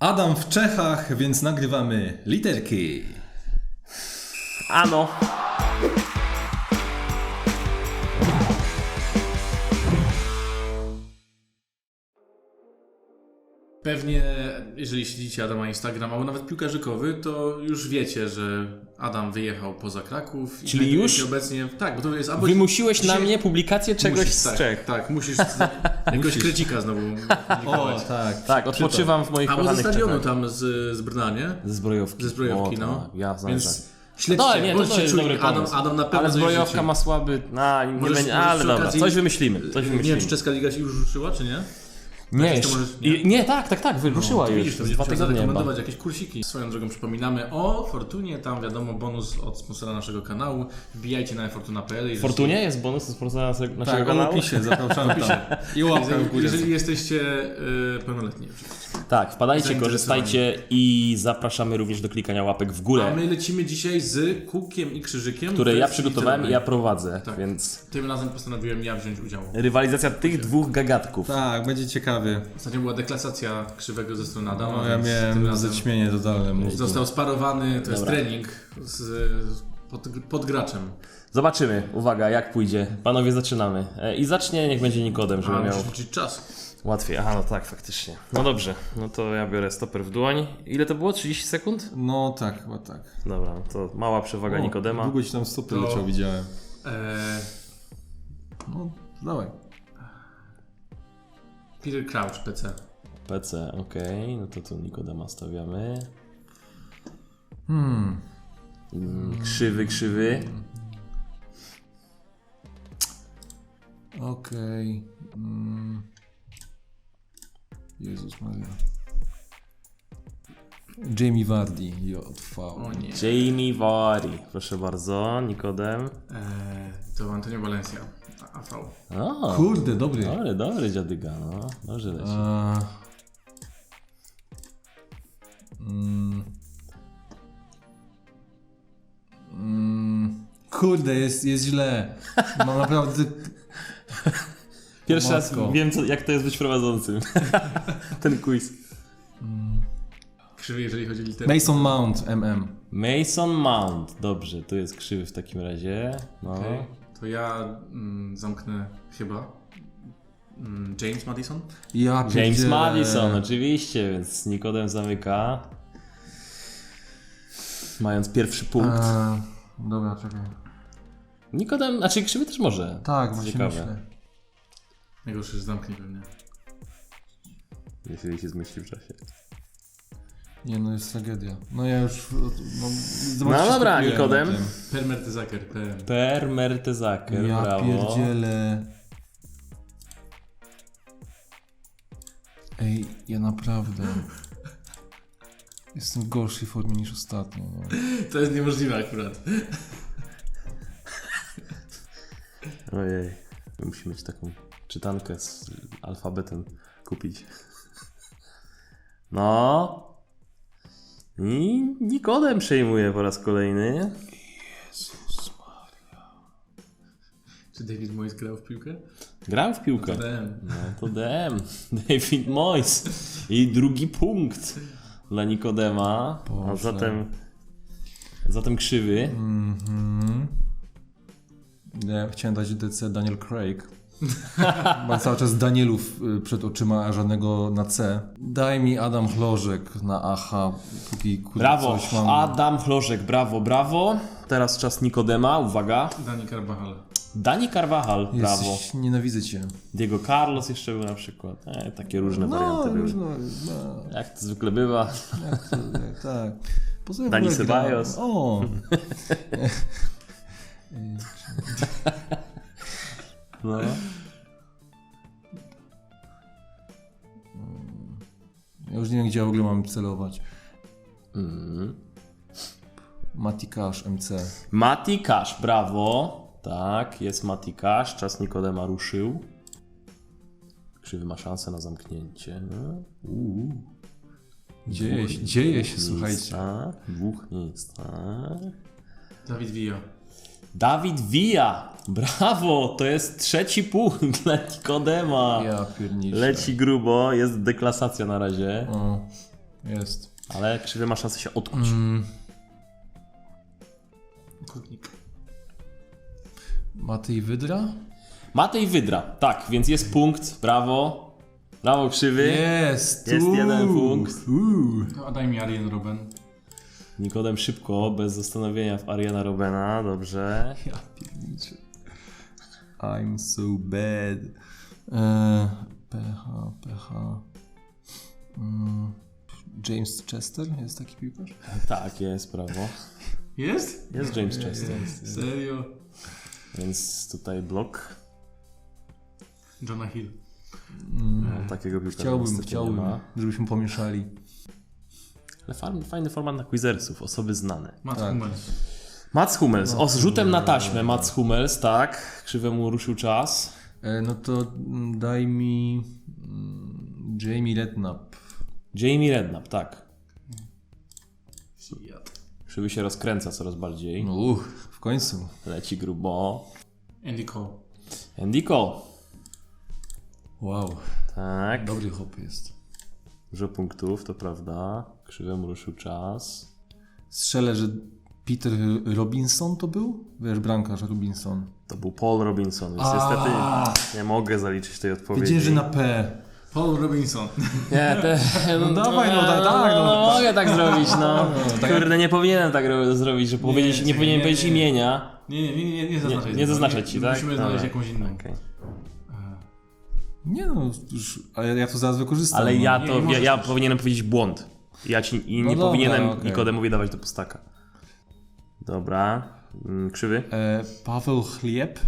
Adam w Czechach, więc nagrywamy literki. Ano. Pewnie, jeżeli śledzicie Adama Instagram, albo nawet piłkarzykowy, to już wiecie, że Adam wyjechał poza Kraków. i Czyli już? obecnie, tak, bo to jest albo... Wymusiłeś na dzisiaj- mnie publikację czegoś musisz, z tak, Czech. Tak, musisz jakiegoś krecika znowu O, tak. Tak, odpoczywam w moich Albo ze kochanych stadionu tam z, z Brna, nie? Ze zbrojowki. Ze zbrojowki, O, no. tak, Ja znam Więc tak. śledźcie, No, nie, bądźcie to jest czujni. dobry Adam. Adam na pewno Ale zbrojowka ma słaby... A, nie Możesz- będzie... Ale dobra, okazji- coś wymyślimy. Coś Nie wiem, wymyślimy. czy czeska liga się już ruszyła, czy nie? Nie, możesz- nie? nie, tak, tak, tak, wyruszyła To już. Widzisz, to dwa chyba. zarekomendować jakieś kursiki. Swoją drogą przypominamy o Fortunie, tam wiadomo bonus od sponsora naszego kanału. Wbijajcie na fortuna.pl. Fortunie jest bonus z sponsora naszego Tak, kanału? opisie, zapraszamy tam. I łapkę w Jeżeli, górę. jeżeli jesteście y, pełnoletni. Tak, wpadajcie, korzystajcie i zapraszamy również do klikania łapek w A górę, my lecimy dzisiaj z kółkiem i krzyżykiem. które ja przygotowałem i ja prowadzę, Tak. więc Tym razem postanowiłem ja wziąć udział. rywalizacja tych dwóch gagatków. Tak, będzie Ostatnio była deklasacja krzywego ze strony Adama. No, ja miałem zaćmienie totalne mózgu. Został sparowany, to jest Dobra. trening z, z, pod, pod graczem. Zobaczymy, uwaga, jak pójdzie. Panowie, zaczynamy. E, I zacznie, niech będzie Nikodem, żeby A miał liczyć czas. łatwiej. Aha, no tak, faktycznie. No dobrze, no to ja biorę stoper w dłoń. Ile to było? 30 sekund? No tak, chyba tak. Dobra, no to mała przewaga O, Nikodema. Długo ci tam stopy To- leciał, widziałem. Eee, No, dawaj. Peter Crouch, PC. PC, okej, no to tu Nikodema stawiamy. Hmm. Mm, Krzywy, krzywy. Okej. Mm. Jezus Maria. Jamie Vardy, JV. O nie. Jamie Vardy, proszę bardzo, Nikodem. Eee, to Antonio Valencia. AV. O, Kurde, dobry. dobry, dobry dziadyga, no. Dobrze leci. A... Mm. Mm. Kurde, jest, jest źle. Mam naprawdę. Pierwszy raz matko. wiem, co, jak to jest być prowadzącym. Ten quiz. Krzywy, jeżeli chodzi o literę. Mason Mount, MM. Mason Mount. Dobrze, tu jest krzywy w takim razie. No. Okej. To ja mm, zamknę chyba. Mm, James Madison? Ja James. Madison, oczywiście, więc Nikodem zamyka. Mając pierwszy punkt. A, dobra, czekaj. Nikodem, znaczy krzywy też może. Tak, właśnie ciekawe. myślę. Najgorsze, że zamknie pewnie. Jeśli się zmieści w czasie. Nie no, jest tragedia. No ja już... No, No zobaczcie, dobra, skupiłem Nikodem. na tym. Per Mertesacker, PM. Per Mertesacker, Ja brawo. pierdzielę. Ej, ja naprawdę... Jestem w gorszej formie niż ostatnio. No. To jest niemożliwe akurat. Ojej, musimy mieć taką czytankę z alfabetem kupić. No. I Nikodem przejmuje po raz kolejny. Czy David Moyes grał w piłkę? Grał w piłkę. DM. No to DM. David Moyes. I drugi punkt dla Nikodema. A zatem. Zatem krzywy. Mhm. Ja chciałem dać DC Daniel Craig. Mam cały czas Danielów y, przed oczyma, a żadnego na C. Daj mi Adam Chlożek na AH, póki kurde, Brawo. coś mam. Adam Chlożek, brawo, brawo. Teraz czas Nikodema, uwaga. Dani Carvajal. Dani Carvajal, brawo. Jesteś, nienawidzę cię. Diego Carlos jeszcze był na przykład. E, takie różne warianty były. no, no, Jak to zwykle bywa. jak to, tak. Poza tym Dani w ogóle gra- Ceballos. O! No. Ja już nie wiem, gdzie w ogóle mam celować. Mm. Mati Cash, MC. Mati Cash, brawo. Tak, jest Mati Cash. Czas Nikodema ruszył. Krzywy ma szansę na zamknięcie. Uuu. Dzieje się, dzieje się, słuchajcie. Tak, dwóch nic, tak. Dawid Villa. Dawid Villa, brawo, to jest trzeci punkt dla Nikodema. Ja pierniczę. Leci grubo, jest deklasacja na razie. O. Jest. Ale krzywy ma szansę się odkuć. Mm, Kurnik. Matej Wydra? Matej Wydra, tak, więc jest punkt, brawo. Brawo krzywy. Jest! Jest jeden punkt. uuu. No, a daj mi Arjen Robben. Nikodem szybko, bez zastanowienia w Ariana Robena, dobrze. Ja pierniczę. I'm so bad. E, PH, PH. Mm, James Chester jest taki piłkarz? Tak, jest, brawo. Jest? Jest James Chester, Serio? więc tutaj blok. Jonah Hill. No, takiego piłkarza Chciałbym, chciałbym, żebyśmy pomieszali. Ale fajny, format na quizerców, osoby znane. Mats Tak. Hummels. Mats Hummels, o, z rzutem na taśmę Mats Hummels, tak. Krzywemu ruszył czas. E, no to mm, daj mi mm, Jamie Redknapp. Jamie Redknapp, tak. Krzywy się rozkręca coraz bardziej. No uch, w końcu. Leci grubo. Andy Cole. Andy Cole. Wow, Tak. dobry hop jest. Dużo punktów, to prawda. Krzywemu ruszył czas. Strzelę, że Peter Robinson to był? Wiesz, bramkarz Robinson. To był Paul Robinson, więc niestety nie mogę zaliczyć tej odpowiedzi. Wiedziałem, że na P. Paul Robinson. Nie, te... No dawaj, no tak, tak, no. no mogę tak zrobić, no. tak. Kurde, nie powinienem tak ro- zrobić, że powiedzieć, nie, powinienem nie, powiedzieć nie. imienia. Nie, nie, nie, nie, nie zaznaczaj. nie zaznaczać ci, tak? Musimy znaleźć jakąś inną. Okej. Nie no, już, ale ja to zaraz wykorzystam. Ale no. ja nie to, ja, powinienem powiedzieć błąd. Ja ci i No nie dobra, powinienem okej. Nikodemowi dawać do pustaka. Dobra. Mm, Krzywy? E, Paweł Chlieb?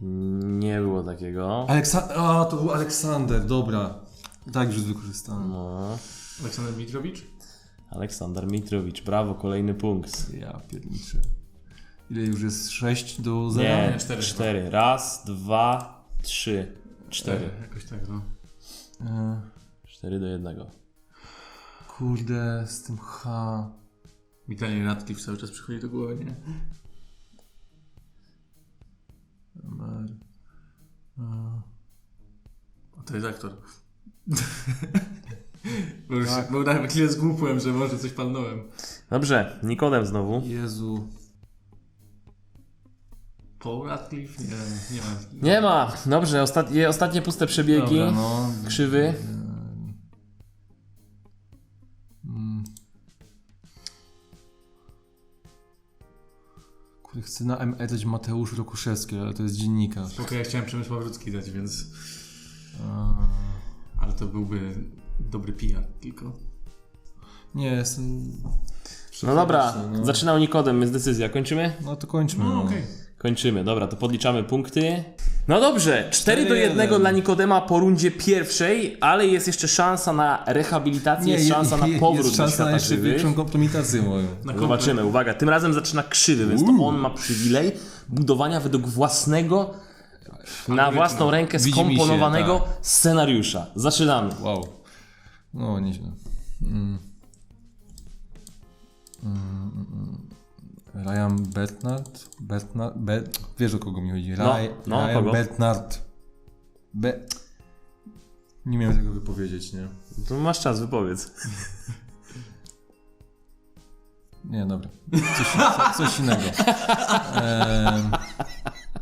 Nie było takiego. Aleksa A, to był Aleksander, dobra. Tak, już wykorzystałem. No. Aleksander Mitrowicz? Aleksander Mitrowicz, brawo, kolejny punkt. Ja pierniczę. Ile już jest? 6 do 0? Nie, cztery cztery. Raz, dwa, trzy, cztery. E, Jakoś tak, no. E, Cztery do jednego. Kurde, z tym H. Mi Daniel Radcliffe cały czas przychodzi do głowy, nie? Mer. O, to jest aktor. bo już bo na chwilę zgłupłem, że może coś palnąłem. Dobrze, Nikodem znowu. Jezu. Paul Radcliffe? Nie, nie ma. Nie ma. Dobrze, ostatnie, ostatnie puste przebiegi. Dobra, no. Krzywy. Chcę na ME dać Mateusz Rokuszewski, ale to jest dziennikarz. Spoko, ja chciałem Przemysław Wrócki dać, więc... A, Ale to byłby dobry PR tylko. Nie, jestem... No dobra, no. zaczynał Nikodem, jest decyzja. Kończymy? No to kończmy. No no. okej. Kończymy, dobra, to podliczamy punkty. No dobrze, 4 do 1 1. dla Nikodema po rundzie pierwszej, ale jest jeszcze szansa na rehabilitację, jest je- szansa na powrót Jest do szansa na świata jeszcze większą kompromitację moją. Na. Zobaczymy, uwaga, tym razem zaczyna krzywy, więc to on ma przywilej budowania według własnego, na własną rękę się, skomponowanego tak. scenariusza. Zaczynamy. Wow. No, nieźle. Mm. Mm, mm, mm. Ryan Bernard? Bernard? Be... Wiesz o kogo mi chodzi? No, Ryan, no, Ryan kogo? Bernard. Be... Nie miałem tego wypowiedzieć, nie? To masz czas, wypowiedz. Nie, dobra. Coś, coś innego.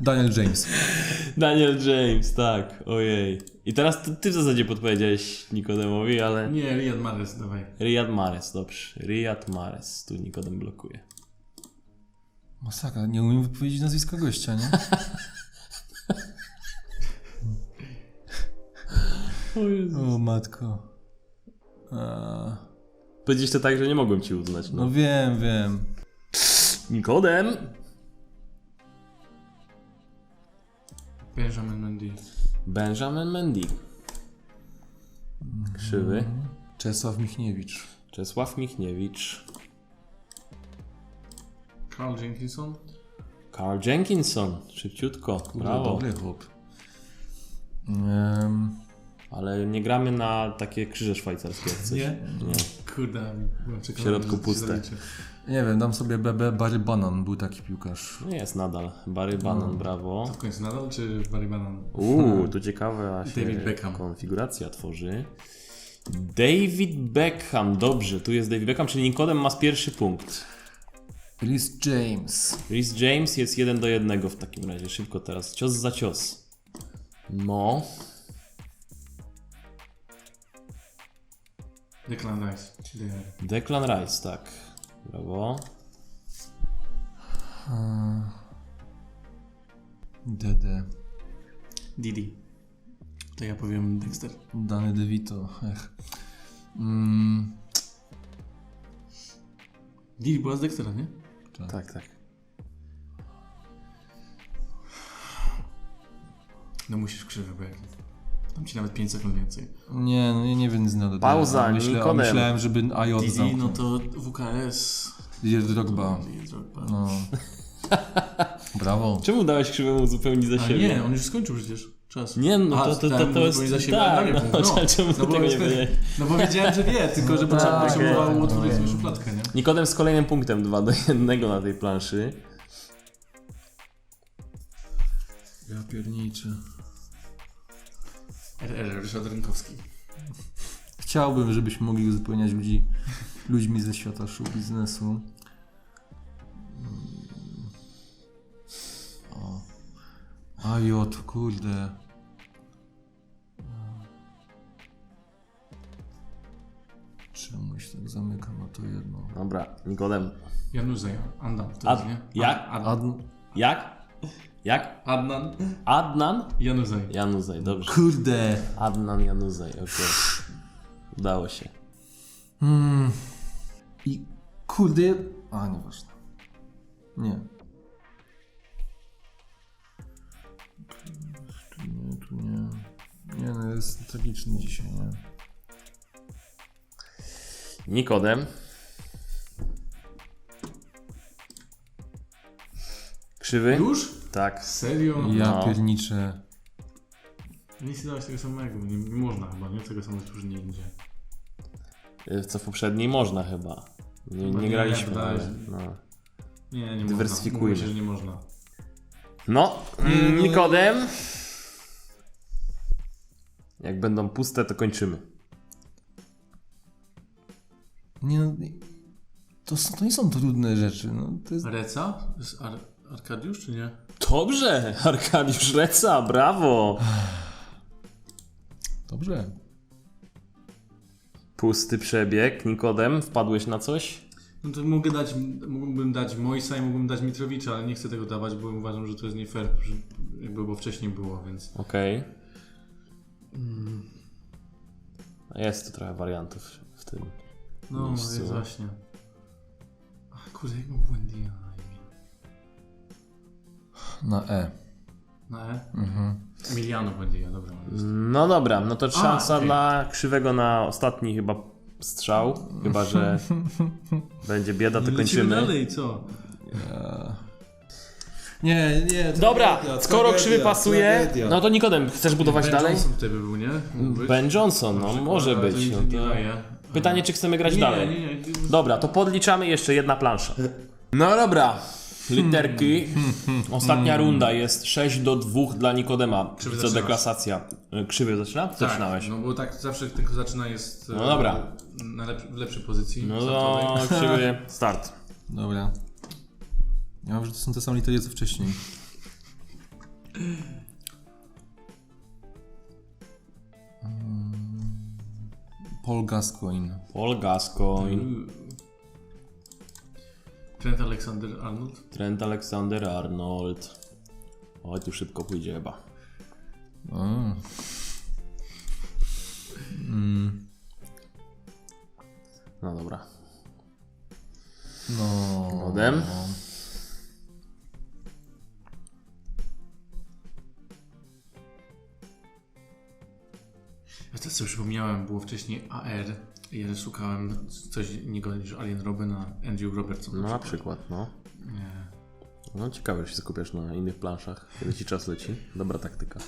Daniel James. Daniel James, tak, ojej. I teraz ty, ty w zasadzie podpowiedziałeś Nikodemowi, ale... Nie, Riyad Mahrez, dawaj. Riyad Mahrez, dobrze. Riyad Mahrez, tu Nikodem blokuje. Masakra, nie umiem wypowiedzieć nazwiska gościa, nie? O Jezu. O matko. A, to tak, że nie mogłem ci uznać. No. no wiem, wiem. Nikodem! Benjamin Mendy. Benjamin Mendy. Krzywy. Czesław Michniewicz. Czesław Michniewicz. Carl Jenkinson. Carl Jenkinson. Szybciutko. Brawo. Dobry chłop. Em, Ale nie gramy na takie krzyże szwajcarskie. coś. Nie? Nie. Kurde, W środku puste. nie wiem, dam sobie BB Barry Banan, był taki piłkarz. No jest nadal. Barry Bannon, brawo. To w końcu nadal, czy Barry Bannon? Uuu, tu ciekawa się David Beckham. konfiguracja tworzy. David Beckham, dobrze, tu jest David Beckham, czyli Nikodem ma pierwszy punkt. Rhys James. Rhys James jest 1 do 1 w takim razie, szybko teraz, cios za cios. No, Declan Rice. Declan Rice, tak. Brawo. Dede. Didi. To ja powiem Dexter. Dany DeVito. Ech. Mm, Didi była z Dextera, nie? Tak, tak. No musisz krzywy, bo jak... Dam ci nawet 5 sekund więcej. nie, no ja nie wiem nic na Dede. Pauza, myślę. Myślałem, żeby AJ Didi, no to WKS. Didier Drogba. Didi Drogba. No. Brawo. Czemu dałeś krzywemu zupełnie za A siebie? nie, on już skończył przecież. Czas. Nie, no A, to, to, to, tak, to jest... za siebie tak, no, mówił. no, czemu no, bo tego nie wiedziałeś? No bo wiedziałem, że wie, tylko że potrzeba- Tak, potrzebowało wiem, otworzyć wiem. sobie szufladkę, nie? Nikodem z kolejnym punktem 2 do 1 na tej planszy. Ja pierniczę. RR, Ryszard Rynkowski. Chciałbym, żebyśmy mogli uzupełniać ludzi ludźmi ze świata show biznesu. AJ, kurde. Czemuś tak zamykam na to jedno. Dobra, Nikodem. Januzaj, Andan, to Ad- nie? jak? Ad, Ad... Jak? Jak? Adnan, Adnan? Januzaj. Januzaj, dobrze. Kurde. Adnan Januzaj, okej. Udało się. Mm. I kurde. A, nieważne. Nie. Nie, no jest tragiczny dzisiaj, nie? Nikodem. Krzywy? Już? Tak. Serio? Ja No. pierniczę. Nie dałeś tego samego, nie, nie można chyba, nie? Tego samego już nie idzie. Y, Co w poprzedniej można chyba. Nie, Chyba nie nie, graliśmy, wydaje ale... się. No, Nie, nie Dywersyfikujmy. można. Mówię że nie można. no mm, Nikodem. Jak będą puste, to kończymy. Nie, no, to, są- to nie są trudne rzeczy. No, to jest... Reca? To jest Ar Arkadiusz, czy nie? Dobrze, Arkadiusz Reca, brawo. Dobrze. Pusty przebieg. Nikodem, wpadłeś na coś? No to mogę dać, mógłbym dać Mojsa i mógłbym dać Mitrowicza, ale nie chcę tego dawać, bo uważam, że to jest nie fair, jakby bo wcześniej było, więc... Okej. Jest tu trochę wariantów w tym. No, Miejscu. jest właśnie. Ach, kurde, jak mam błędy na imię. Na E. Na E? Mhm. Emiliano Buendia, dobra. No dobra, no to szansa okej. dla Krzywego na ostatni chyba strzał. Chyba, że będzie bieda, to Lecimy kończymy. dalej, co? Nie, nie. Dobra, tragedia, skoro tragedia, Krzywy pasuje, tragedia. no to Nikodem, chcesz budować ben dalej? Johnson tutaj by był, nie? Mógł być. Ben Johnson, no Przykład, może ale być. To nic No nie to... daje. Pytanie, czy chcemy grać nie, dalej. Nie, nie, nie. Dobra, to podliczamy jeszcze jedna plansza. No dobra, literki. Ostatnia runda jest 6 do 2 dla Nikodema. Krzywy Co zaczynasz. deklasacja. Krzywy zaczyna? Tak, Zaczynałeś. No bo tak zawsze tylko zaczyna jest e, No dobra. na lep w lepszej pozycji. No startowej. to Krzywy, start. Dobra. Ja mam, że to są te same litery co wcześniej. Mm. Paul Gascoigne. Paul Gascoigne, Trent Alexander Arnold. Trent Alexander-Arnold. Oj, tu szybko pójdzie chyba. A. Mm. No dobra. No. Rodem. Ja też sobie przypomniałem, było wcześniej AR i ja szukałem coś innego niż Alien Robina, Andrew Robertson. No na przykład, no. Nie. No ciekawe, że się skupiasz na innych planszach, kiedy ci czas leci. Dobra taktyka.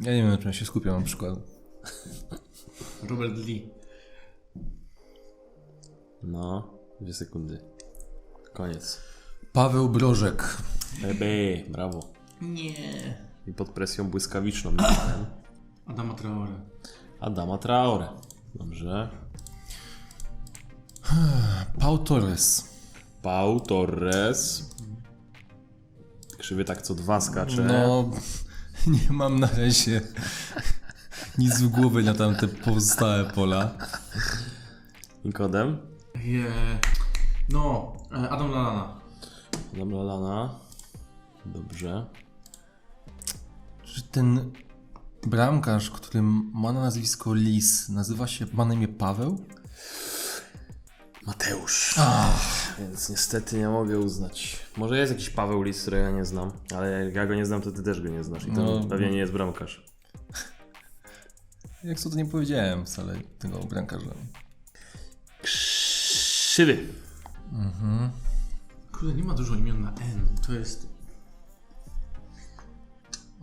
Ja nie wiem, na czym się skupiam na przykład. Robert Lee. No, dwie sekundy. Koniec. Paweł Brożek. Ebe, brawo. Nie. I pod presją błyskawiczną. Adama Traore. Adama Traore. Dobrze. Pau Torres. Pau Torres. Krzywy tak co dwa skacze. No, nie mam na razie nic w głowie na tamte pozostałe pola. Nikodem. Je... No, e, Adam Lalana. Adam Lalana. Dobrze. Czy ten bramkarz, który ma na nazwisko Lis, nazywa się, ma na imię Paweł? Mateusz. Więc niestety nie mogę uznać. Może jest jakiś Paweł Lis, którego ja nie znam, ale jak ja go nie znam, to ty też go nie znasz. I to No. pewnie nie jest bramkarz. Jak co to nie powiedziałem wcale tego bramkarza. Krzywy. Kurde, nie ma dużo imion na N. To jest...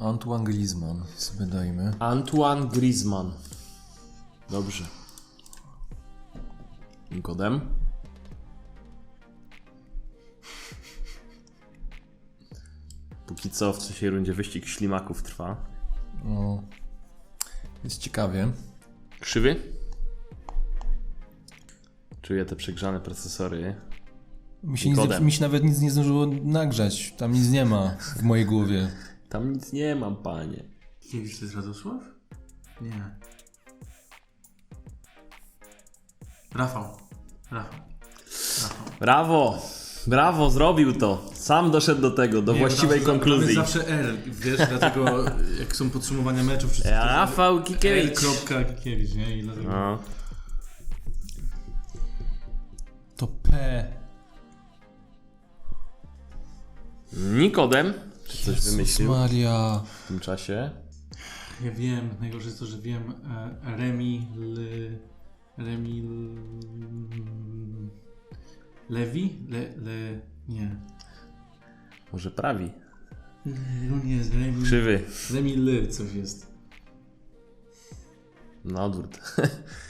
Antoine Griezmann sobie dajmy. Antoine Griezmann. Dobrze. Nikodem. Póki co w trzeciej rundzie wyścig ślimaków trwa. No, jest ciekawie. Krzywy. Czuję te przegrzane procesory. Mi się, nic, mi się nawet nic nie zdążyło nagrzać. Tam nic nie ma w mojej głowie. Tam nic nie mam, panie. Kiedyś to jest Radosław? Nie. Rafał. Rafał. Rafał. Brawo! Brawo, zrobił to. Sam doszedł do tego, do Nie, właściwej tam- tam konkluzji. jest zawsze R, wiesz, dlatego jak są podsumowania meczów, czy Rafał R. Kikiewicz. kropka Kikiewicz, nie? I dlatego... No. To P. Nikodem. Coś Jezus wymyślił Maria. w tym czasie? Ja wiem, najgorsze jest to, że wiem e, Remi L... Remi L... Lewi? Le... Le... Nie. Może prawi? No nie, jest Remi... Krzywy. Remi L coś jest. Na odwrót.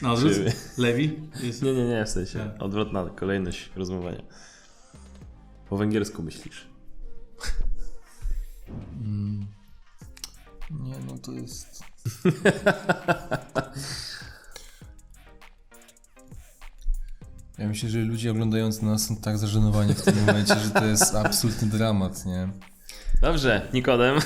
No, odwrót? Krzywy. Lewi? Jest... Nie, nie, nie, w sensie. Tak. Odwrotna kolejność rozumowania. Po węgiersku myślisz. Nie, no to jest... Ja myślę, że ludzie oglądający nas są tak zażenowani w tym momencie, że to jest absolutny dramat, nie? Dobrze, Nikodem.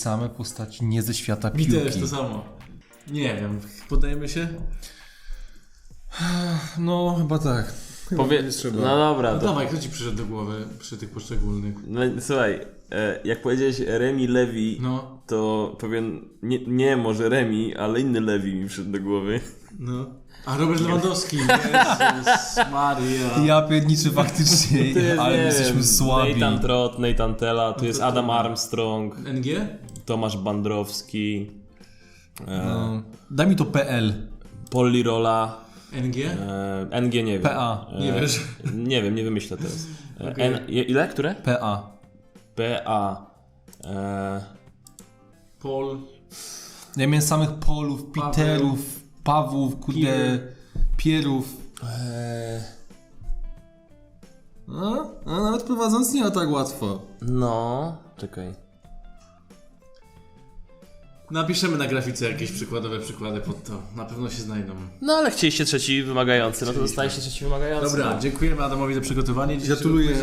same postaci nie ze świata Mi piłki. też to samo. Nie wiem, podajemy się? No, chyba tak. Chyba Powie... No dobra, No to... dawaj, kto ci przyszedł do głowy przy tych poszczególnych? No, słuchaj, e, jak powiedziałeś Remi Levi, No, to powiem, nie, nie może Remi, ale inny Levi mi przyszedł do głowy. no. A Robert Lewandowski, Jezus Maria. Ja pierniczy faktycznie, ale my jesteśmy słabi. Nathan Trott, Nathan Tella, tu jest Adam Armstrong, NG? Tomasz Bandrowski, e, No. Daj mi to PL. Polly Rola, NG? e, NG nie wiem. PA. E, Nie wiesz? Nie wiem, nie wymyślę teraz. E, Okej. N, ile? Które? PA. PA. E, Paul. Ja miałem samych Polów, Paweł. Peterów, Pawłów, kurde, Pier. Pierów. e, No, a nawet prowadząc nie ma tak łatwo. no, czekaj. Napiszemy na grafice jakieś przykładowe przykłady pod to. Na pewno się znajdą. No ale chcieliście trzeci wymagający, no to dostaliście trzeci wymagający. Dobra, no. dziękujemy Adamowi za przygotowanie. Gratuluję.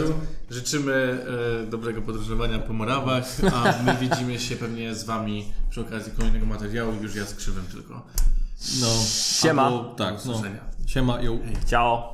Życzymy e, dobrego podróżowania po Morawach, a my widzimy się pewnie z Wami przy okazji kolejnego materiału, już ja z krzywym tylko. No. Siema. Albo, tak, Do no. Siema, ją. Ciao.